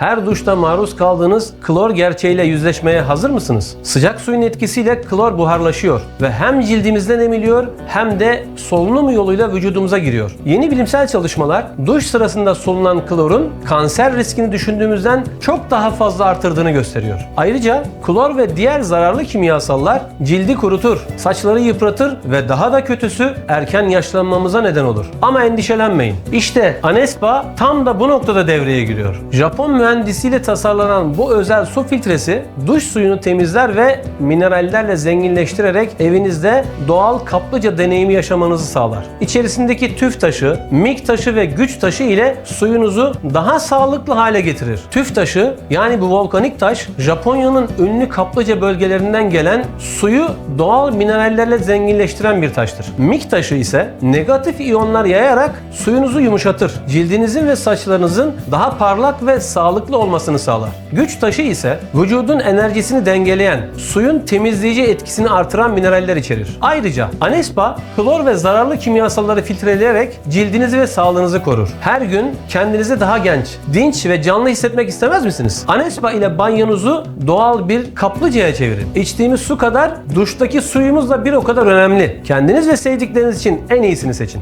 Her duşta maruz kaldığınız klor gerçeğiyle yüzleşmeye hazır mısınız? Sıcak suyun etkisiyle klor buharlaşıyor ve hem cildimizden emiliyor hem de solunum yoluyla vücudumuza giriyor. Yeni bilimsel çalışmalar duş sırasında solunan klorun kanser riskini düşündüğümüzden çok daha fazla artırdığını gösteriyor. Ayrıca klor ve diğer zararlı kimyasallar cildi kurutur, saçları yıpratır ve daha da kötüsü erken yaşlanmamıza neden olur. Ama endişelenmeyin. İşte Anespa tam da bu noktada devreye giriyor. Japon mühendisiyle tasarlanan bu özel su filtresi duş suyunu temizler ve minerallerle zenginleştirerek evinizde doğal kaplıca deneyimi yaşamanızı sağlar. İçerisindeki tüf taşı, mik taşı ve güç taşı ile suyunuzu daha sağlıklı hale getirir. Tüf taşı yani bu volkanik taş Japonya'nın ünlü kaplıca bölgelerinden gelen suyu doğal minerallerle zenginleştiren bir taştır. Mik taşı ise negatif iyonlar yayarak suyunuzu yumuşatır. Cildinizin ve saçlarınızın daha parlak ve sağlıklı olmasını sağlar. Güç taşı ise vücudun enerjisini dengeleyen, suyun temizleyici etkisini artıran mineraller içerir. Ayrıca Anespa klor ve zararlı kimyasalları filtreleyerek cildinizi ve sağlığınızı korur. Her gün kendinizi daha genç, dinç ve canlı hissetmek istemez misiniz? Anespa ile banyonuzu doğal bir kaplıcaya çevirin. İçtiğimiz su kadar duştaki suyumuz da bir o kadar önemli. Kendiniz ve sevdikleriniz için en iyisini seçin.